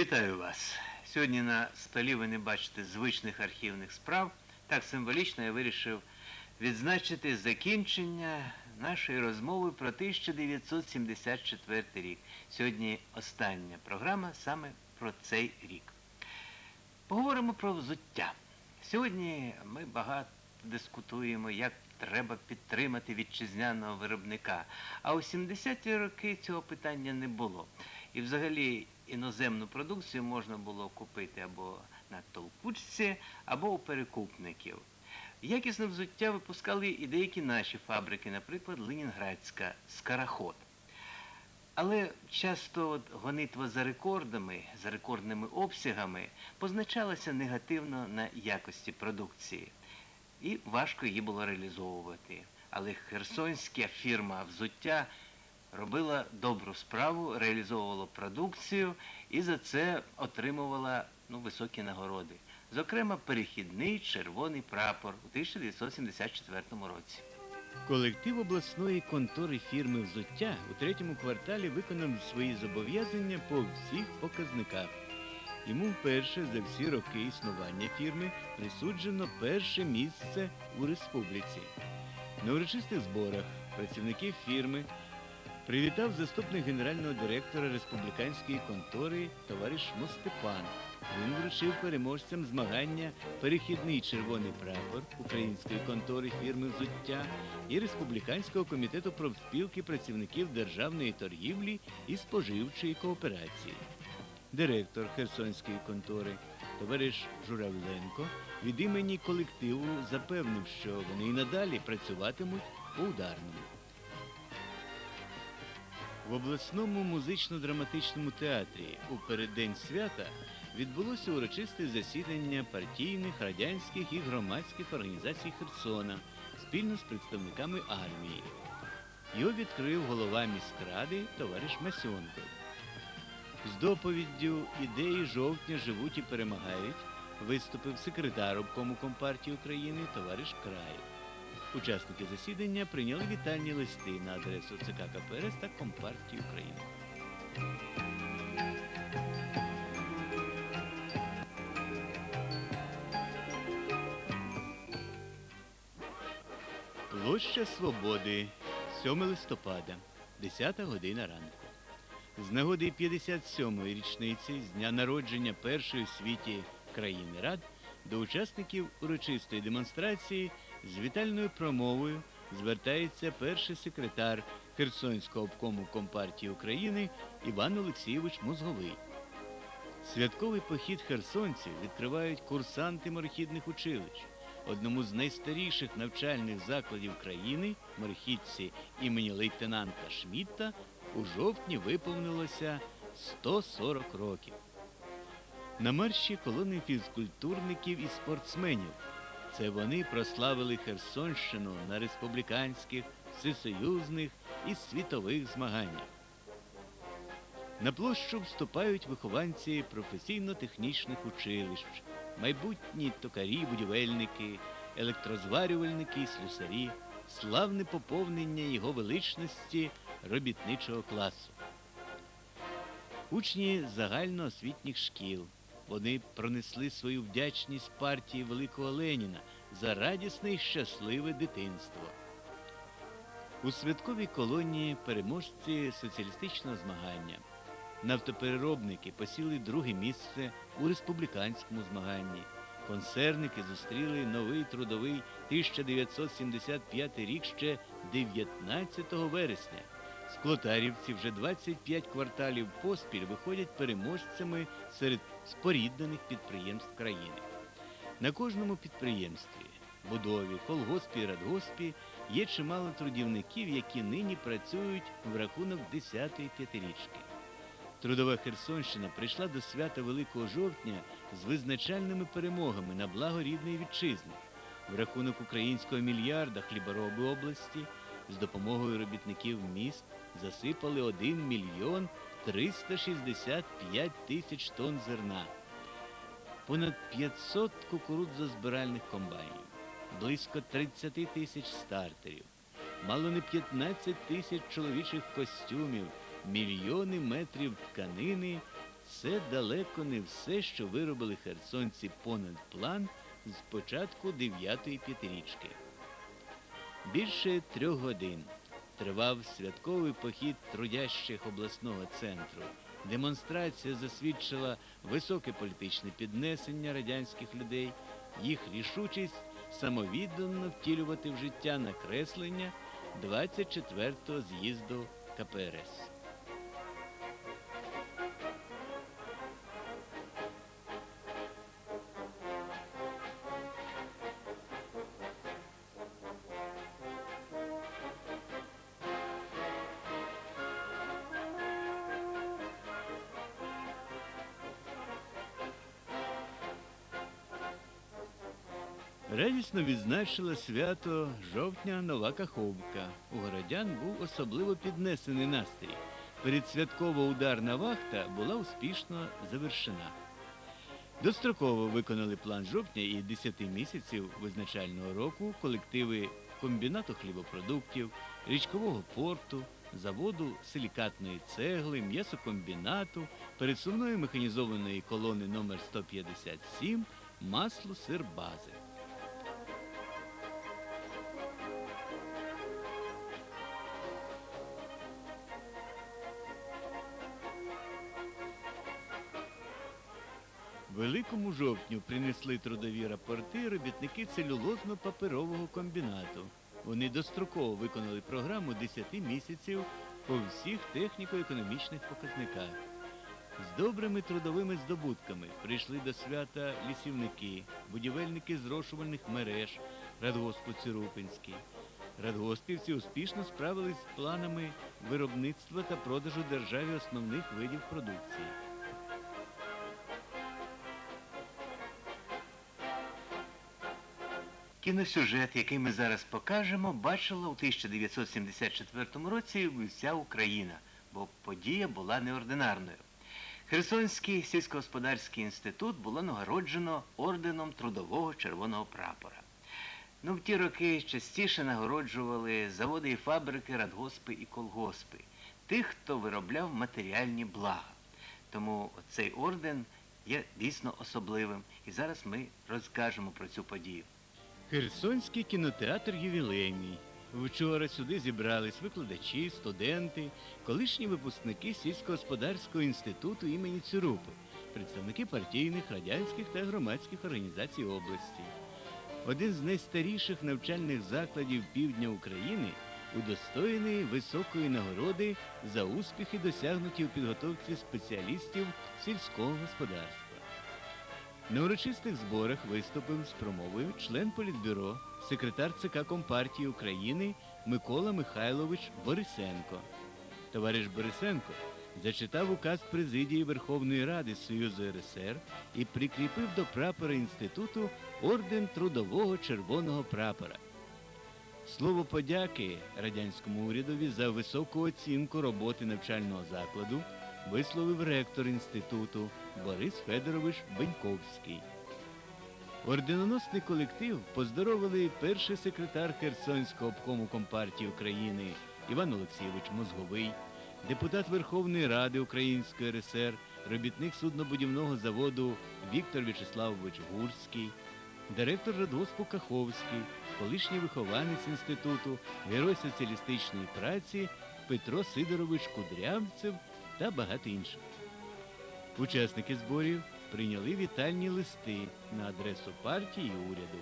Вітаю вас! Сьогодні на столі ви не бачите звичних архівних справ. Так символічно я вирішив відзначити закінчення нашої розмови про 1974 рік. Сьогодні остання програма саме про цей рік. Поговоримо про взуття. Сьогодні ми багато дискутуємо, як треба підтримати вітчизняного виробника. А у 70-ті роки цього питання не було. І взагалі іноземну продукцію можна було купити або на толкучці, або у перекупників. Якісне взуття випускали і деякі наші фабрики, наприклад, Ленінградська Скараход. Але часто от гонитва за рекордами, за рекордними обсягами позначалася негативно на якості продукції. І важко її було реалізовувати. Але херсонська фірма взуття робила добру справу, реалізовувала продукцію і за це отримувала ну, високі нагороди. Зокрема, перехідний червоний прапор у 1974 році. Колектив обласної контори фірми взуття у третьому кварталі виконав свої зобов'язання по всіх показниках. Йому вперше за всі роки існування фірми присуджено перше місце у республіці. На урочистих зборах працівників фірми привітав заступник генерального директора республіканської контори товариш Мостепан. Він вручив переможцям змагання перехідний червоний прапор української контори фірми взуття і Республіканського комітету профспілки працівників державної торгівлі і споживчої кооперації. Директор Херсонської контори товариш Журавленко від імені колективу запевнив, що вони і надалі працюватимуть у ударному. В обласному музично-драматичному театрі у переддень свята відбулося урочисте засідання партійних, радянських і громадських організацій Херсона спільно з представниками армії. Його відкрив голова міськради товариш Масьонко. З доповіддю ідеї жовтня живуть і перемагають виступив секретар обкому Компартії України товариш Краєв. Учасники засідання прийняли вітальні листи на адресу ЦК КПРС та Компартії України. Площа Свободи, 7 листопада, 10 година ранку. З нагоди 57-ї річниці з дня народження першої в світі країни Рад до учасників урочистої демонстрації з вітальною промовою звертається перший секретар Херсонського обкому Компартії України Іван Олексійович Мозговий. Святковий похід херсонців відкривають курсанти морехідних училищ. Одному з найстаріших навчальних закладів країни, морехідці імені лейтенанта Шмітта, у жовтні виповнилося 140 років. На марші колони фізкультурників і спортсменів. Це вони прославили Херсонщину на республіканських, всесоюзних і світових змаганнях. На площу вступають вихованці професійно-технічних училищ, майбутні токарі, будівельники, електрозварювальники і слюсарі, славне поповнення його величності робітничого класу. Учні загальноосвітніх шкіл. Вони пронесли свою вдячність партії Великого Леніна за радісне і щасливе дитинство. У святковій колонії переможці соціалістичного змагання. Нафтопереробники посіли друге місце у республіканському змаганні. Концерники зустріли новий трудовий 1975 рік ще 19 вересня. Склотарівці вже 25 кварталів поспіль виходять переможцями серед споріднених підприємств країни. На кожному підприємстві, будові, колгоспі радгоспі є чимало трудівників, які нині працюють в рахунок 10-ї п'ятирічки. Трудова Херсонщина прийшла до свята Великого жовтня з визначальними перемогами на благо рідної вітчизни. В рахунок українського мільярда хлібороби області з допомогою робітників міст засипали 1 мільйон 365 тисяч тонн зерна, понад 500 кукурудзозбиральних комбайнів, близько 30 тисяч стартерів, мало не 15 тисяч чоловічих костюмів, мільйони метрів тканини, це далеко не все, що виробили херсонці понад план з початку дев'ятої п'ятирічки. Більше трьох годин тривав святковий похід трудящих обласного центру. Демонстрація засвідчила високе політичне піднесення радянських людей, їх рішучість самовіддано втілювати в життя накреслення 24-го з'їзду КПРС. Радісно відзначила свято жовтня Нова Каховка. У городян був особливо піднесений настрій. Передсвяткова ударна вахта була успішно завершена. Достроково виконали план жовтня і 10 місяців визначального року колективи комбінату хлібопродуктів, річкового порту, заводу силікатної цегли, м'ясокомбінату, пересувної механізованої колони номер 157 масло сирбази. Великому жовтню принесли трудові рапорти робітники целюлозно-паперового комбінату. Вони достроково виконали програму 10 місяців по всіх техніко-економічних показниках. З добрими трудовими здобутками прийшли до свята лісівники, будівельники зрошувальних мереж Радгоспу Цирупинський. Радгоспівці успішно справились з планами виробництва та продажу державі основних видів продукції. Кіносюжет, який ми зараз покажемо, бачила у 1974 році вся Україна, бо подія була неординарною. Херсонський сільськогосподарський інститут було нагороджено орденом Трудового Червоного прапора. Ну, в ті роки частіше нагороджували заводи і фабрики, радгоспи і колгоспи, тих, хто виробляв матеріальні блага. Тому цей орден є дійсно особливим. І зараз ми розкажемо про цю подію. Херсонський кінотеатр ювілейний. Вчора сюди зібрались викладачі, студенти, колишні випускники сільськогосподарського інституту імені Цюрупи, представники партійних, радянських та громадських організацій області. Один з найстаріших навчальних закладів півдня України удостоєний високої нагороди за успіхи, досягнуті у підготовці спеціалістів сільського господарства. На урочистих зборах виступив з промовою член Політбюро, секретар ЦК Компартії України Микола Михайлович Борисенко. Товариш Борисенко зачитав указ президії Верховної Ради Союзу РСР і прикріпив до прапора інституту орден Трудового Червоного прапора. Слово подяки радянському урядові за високу оцінку роботи навчального закладу висловив ректор інституту Борис Федорович Беньковський. Орденоносний колектив поздоровили перший секретар Херсонського обкому Компартії України Іван Олексійович Мозговий, депутат Верховної Ради Української РСР, робітник суднобудівного заводу Віктор В'ячеславович Гурський, директор радгоспу Каховський, колишній вихованець інституту, герой соціалістичної праці Петро Сидорович Кудрявцев та багато інших. Учасники зборів прийняли вітальні листи на адресу партії і уряду.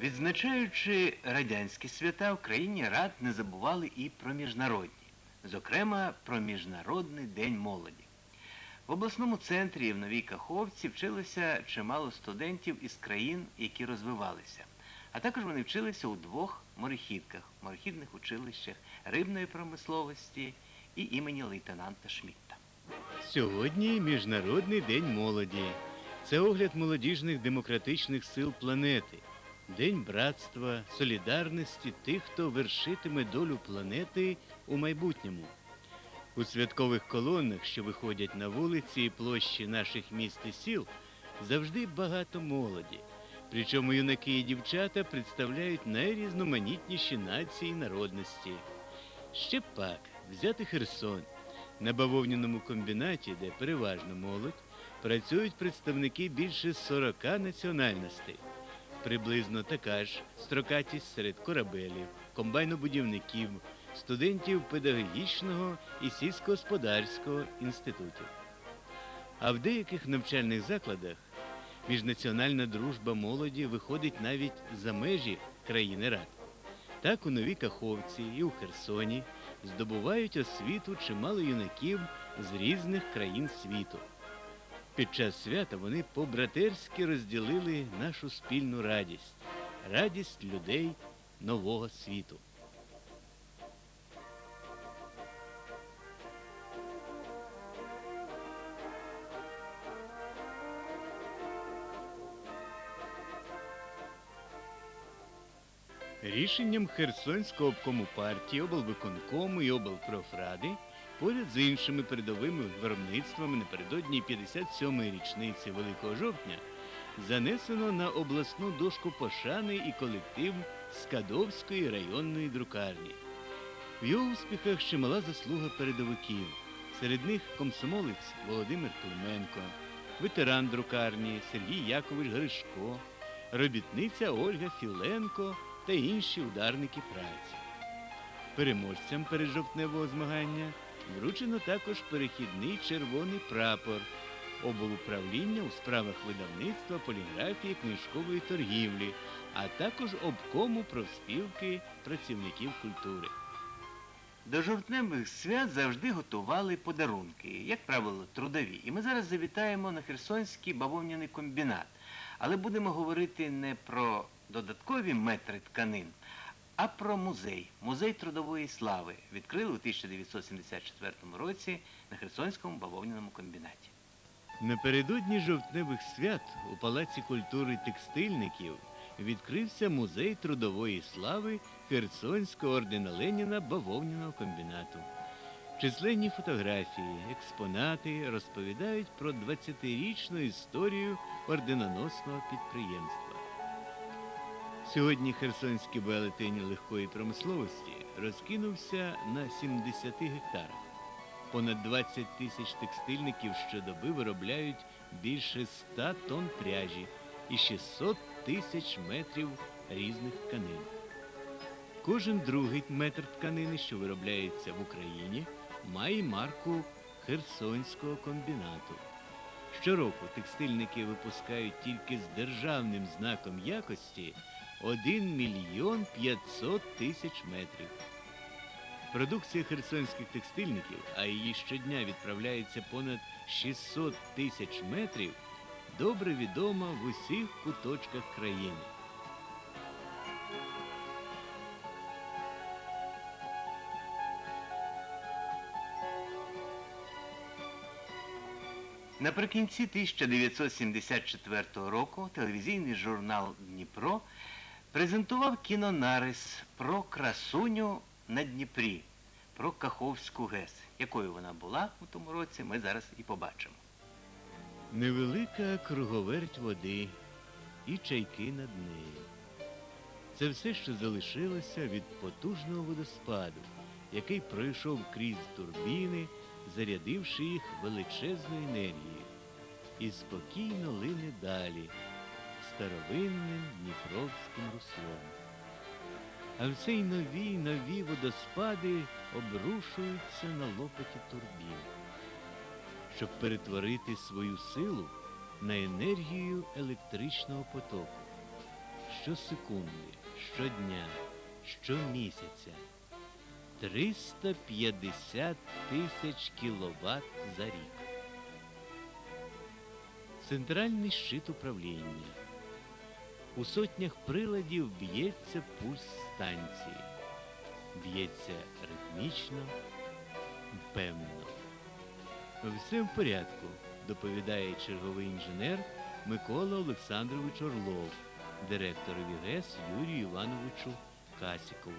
Відзначаючи радянські свята, в країні рад не забували і про міжнародні, зокрема про Міжнародний день молоді. В обласному центрі в Новій Каховці вчилося чимало студентів із країн, які розвивалися. А також вони вчилися у двох морехідках, морехідних училищах рибної промисловості і імені лейтенанта Шмітта. Сьогодні Міжнародний день молоді. Це огляд молодіжних демократичних сил планети. День братства, солідарності тих, хто вершитиме долю планети у майбутньому. У святкових колонах, що виходять на вулиці і площі наших міст і сіл, завжди багато молоді. Причому юнаки і дівчата представляють найрізноманітніші нації і народності. Ще пак взяти Херсон. На бавовняному комбінаті, де переважно молодь, працюють представники більше 40 національностей. Приблизно така ж строкатість серед корабелів, комбайнобудівників, студентів педагогічного і сільськогосподарського інститутів. А в деяких навчальних закладах міжнаціональна дружба молоді виходить навіть за межі країни рад. Так у Новій Каховці і у Херсоні здобувають освіту чимало юнаків з різних країн світу. Під час свята вони по-братерськи розділили нашу спільну радість радість людей нового світу. Рішенням Херсонського обкому партії, облвиконкому і облпрофради поряд з іншими передовими виробництвами напередодні 57-ї річниці Великого жовтня занесено на обласну дошку пошани і колектив Скадовської районної друкарні. В його успіхах чимала заслуга передовиків. Серед них комсомолець Володимир Клименко, ветеран друкарні Сергій Якович Гришко, робітниця Ольга Філенко та інші ударники праці. Переможцям пережовтневого змагання вручено також перехідний червоний прапор облуправління у справах видавництва, поліграфії, книжкової торгівлі, а також обкому профспілки працівників культури. До жовтневих свят завжди готували подарунки, як правило, трудові. І ми зараз завітаємо на Херсонський бавовняний комбінат. Але будемо говорити не про додаткові метри тканин, а про музей. Музей трудової слави відкрили у 1974 році на Херсонському бавовняному комбінаті. Напередодні жовтневих свят у Палаці культури текстильників відкрився музей трудової слави Херсонського ордена Леніна бавовняного комбінату. Численні фотографії, експонати розповідають про 20-річну історію орденоносного підприємства. Сьогодні Херсонський велетень легкої промисловості розкинувся на 70 гектарах. Понад 20 тисяч текстильників щодоби виробляють більше 100 тонн пряжі і 600 тисяч метрів різних тканин. Кожен другий метр тканини, що виробляється в Україні, має марку Херсонського комбінату. Щороку текстильники випускають тільки з державним знаком якості 1 мільйон 500 тисяч метрів. Продукція херсонських текстильників, а її щодня відправляється понад 600 тисяч метрів, добре відома в усіх куточках країни. Наприкінці 1974 року телевізійний журнал Дніпро презентував кінонарис про красуню на Дніпрі, про Каховську ГЕС. Якою вона була у тому році, ми зараз і побачимо. Невелика круговерть води і чайки над нею. Це все, що залишилося від потужного водоспаду, який пройшов крізь турбіни, зарядивши їх величезною енергією, і спокійно лине далі старовинним Дніпровським руслом. А все й нові нові водоспади обрушуються на лопаті турбін щоб перетворити свою силу на енергію електричного потоку. Щосекунди, щодня, щомісяця 350 тисяч кіловат за рік. Центральний щит управління. У сотнях приладів б'ється пульс станції. Б'ється ритмічно, впевнено. Все в порядку, доповідає черговий інженер Микола Олександрович Орлов, директорові ГЕС Юрію Івановичу Касікову.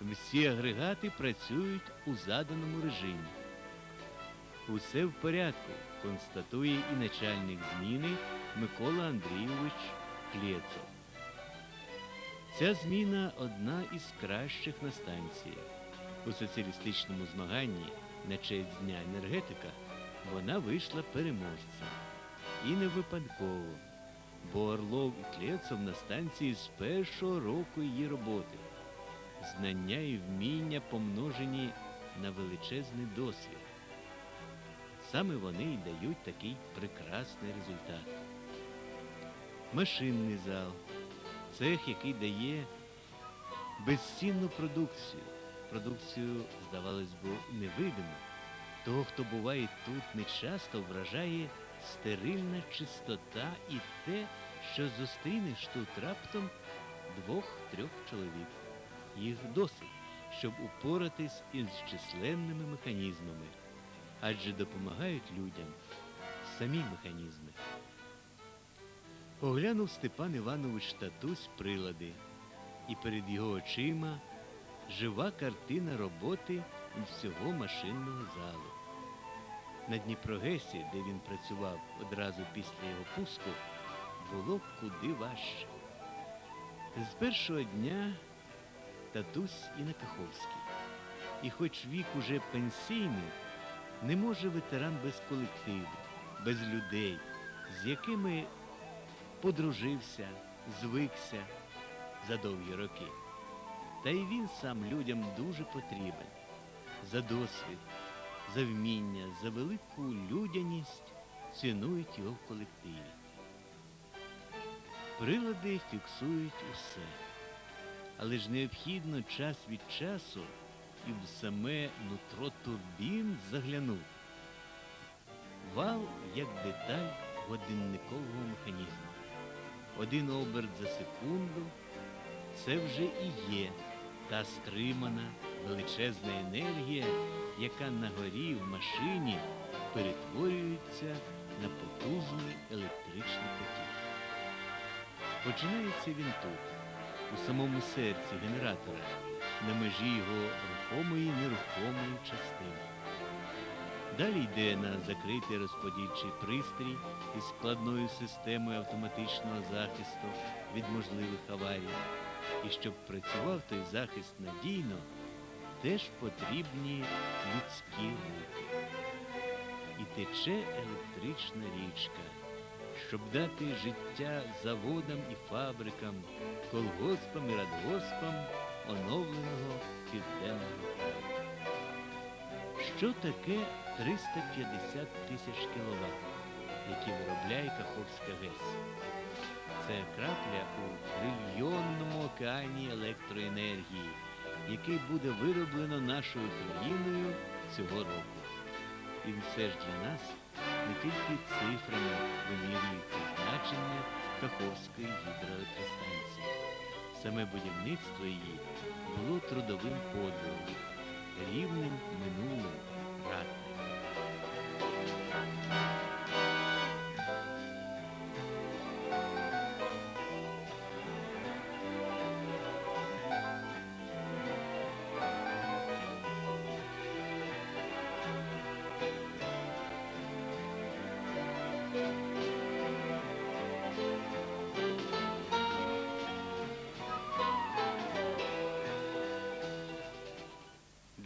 Всі агрегати працюють у заданому режимі. Усе в порядку, констатує і начальник зміни Микола Андрійович Клєцов. Ця зміна одна із кращих на станції. У соціалістичному змаганні на честь Дня енергетика вона вийшла переможцем. І не випадково, бо Орлов і Клєцов на станції з першого року її роботи. Знання і вміння помножені на величезний досвід. Саме вони і дають такий прекрасний результат. Машинний зал, цех, який дає безцінну продукцію. Продукцію, здавалось би, невидиму. Того, хто буває тут нечасто, вражає стерильна чистота і те, що зустрінеш тут раптом двох-трьох чоловік. Їх досить, щоб упоратись із численними механізмами, адже допомагають людям самі механізми. Оглянув Степан Іванович татусь прилади, і перед його очима жива картина роботи всього машинного залу. На Дніпрогесі, де він працював одразу після його пуску, було куди важче. З першого дня татусь і на Каховській. І хоч вік уже пенсійний, не може ветеран без колективу, без людей, з якими подружився, звикся за довгі роки. Та й він сам людям дуже потрібен за досвід, за вміння, за велику людяність цінують його в колективі. Прилади фіксують усе, але ж необхідно час від часу і в саме нутро турбін заглянути. Вал як деталь годинникового механізму. Один оберт за секунду це вже і є та стримана величезна енергія, яка на горі в машині перетворюється на потужний електричний потік. Починається він тут, у самому серці генератора, на межі його рухомої і нерухомої частини. Далі йде на закритий розподільчий пристрій із складною системою автоматичного захисту від можливих аварій. І щоб працював той захист надійно, теж потрібні людські руки. І тече електрична річка, щоб дати життя заводам і фабрикам, колгоспам і радгоспам оновленого південного краю. Що таке 350 тисяч кіловат, які виробляє Каховська ГЕС? Це крапля у трильйонному океані електроенергії, який буде вироблено нашою країною цього року. І все ж для нас не тільки цифрами вимірюють призначення Каховської гідроелектростанції. Саме будівництво її було трудовим подвигом, рівним минулим ратним. –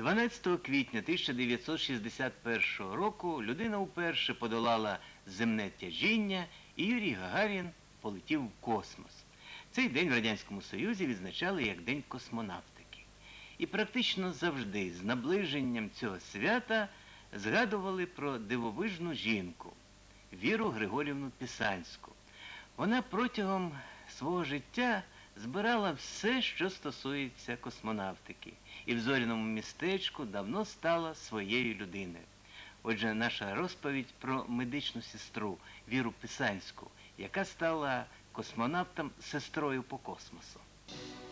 12 квітня 1961 року людина вперше подолала земне тяжіння і Юрій Гагарін полетів в космос. Цей день в Радянському Союзі відзначали як День космонавтики. І практично завжди з наближенням цього свята згадували про дивовижну жінку Віру Григорівну Пісанську. Вона протягом свого життя збирала все, що стосується космонавтики, і в зоряному містечку давно стала своєю людиною. Отже, наша розповідь про медичну сестру Віру Писанську, яка стала космонавтом сестрою по космосу.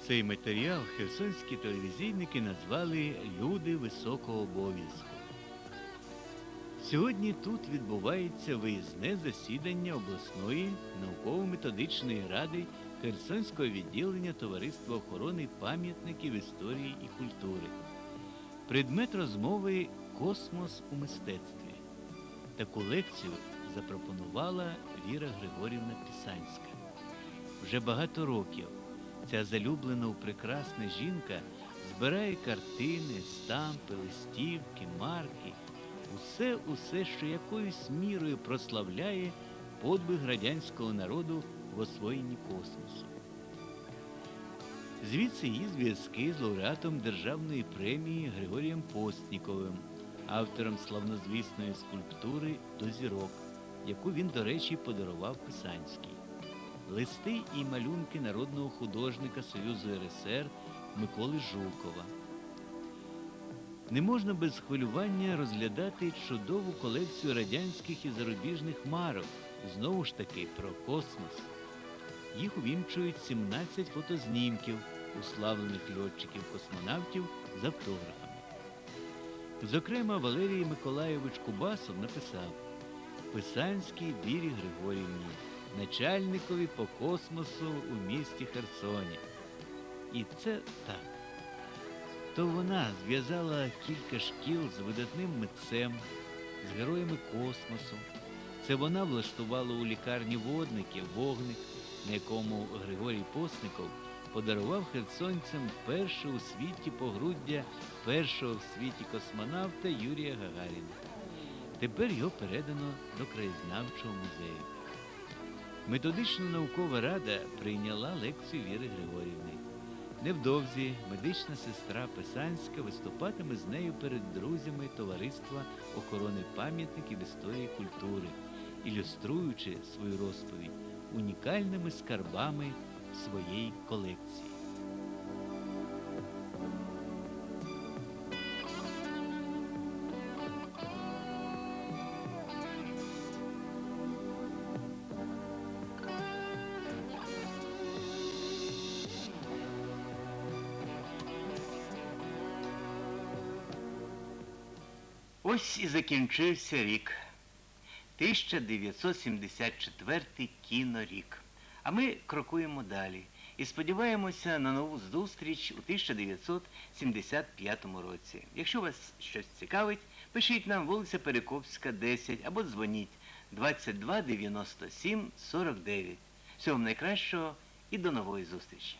Цей матеріал херсонські телевізійники назвали Люди високого обов'язку. Сьогодні тут відбувається виїзне засідання обласної науково-методичної ради Херсонського відділення Товариства охорони пам'ятників історії і культури. Предмет розмови Космос у мистецтві. Таку лекцію запропонувала Віра Григорівна Пісанська. Вже багато років ця залюблена у прекрасна жінка збирає картини, стампи, листівки, марки, усе, усе, що якоюсь мірою прославляє подвиг радянського народу в освоєнні космосу. Звідси її зв'язки з лауреатом Державної премії Григорієм Постніковим, автором славнозвісної скульптури до зірок, яку він, до речі, подарував Писанський. Листи і малюнки народного художника Союзу РСР Миколи Жукова. Не можна без хвилювання розглядати чудову колекцію радянських і зарубіжних марок, знову ж таки про космос. Їх увінчують 17 фотознімків уславлених льотчиків-космонавтів з автографами. Зокрема, Валерій Миколайович Кубасов написав Писанській Вірі Григорівні, начальникові по космосу у місті Херсоні. І це так. То вона зв'язала кілька шкіл з видатним митцем, з героями космосу. Це вона влаштувала у лікарні водників вогник, на якому Григорій Постников подарував херсонцям перше у світі погруддя першого в світі космонавта Юрія Гагаріна. Тепер його передано до краєзнавчого музею. Методично-наукова рада прийняла лекцію Віри Григорівни. Невдовзі медична сестра Писанська виступатиме з нею перед друзями Товариства охорони пам'ятників історії культури, ілюструючи свою розповідь унікальними скарбами своєї колекції. Ось і закінчився рік. 1974 кінорік. А ми крокуємо далі і сподіваємося на нову зустріч у 1975 році. Якщо вас щось цікавить, пишіть нам вулиця Перекопська, 10 або дзвоніть 22 97 49. Всього вам найкращого і до нової зустрічі.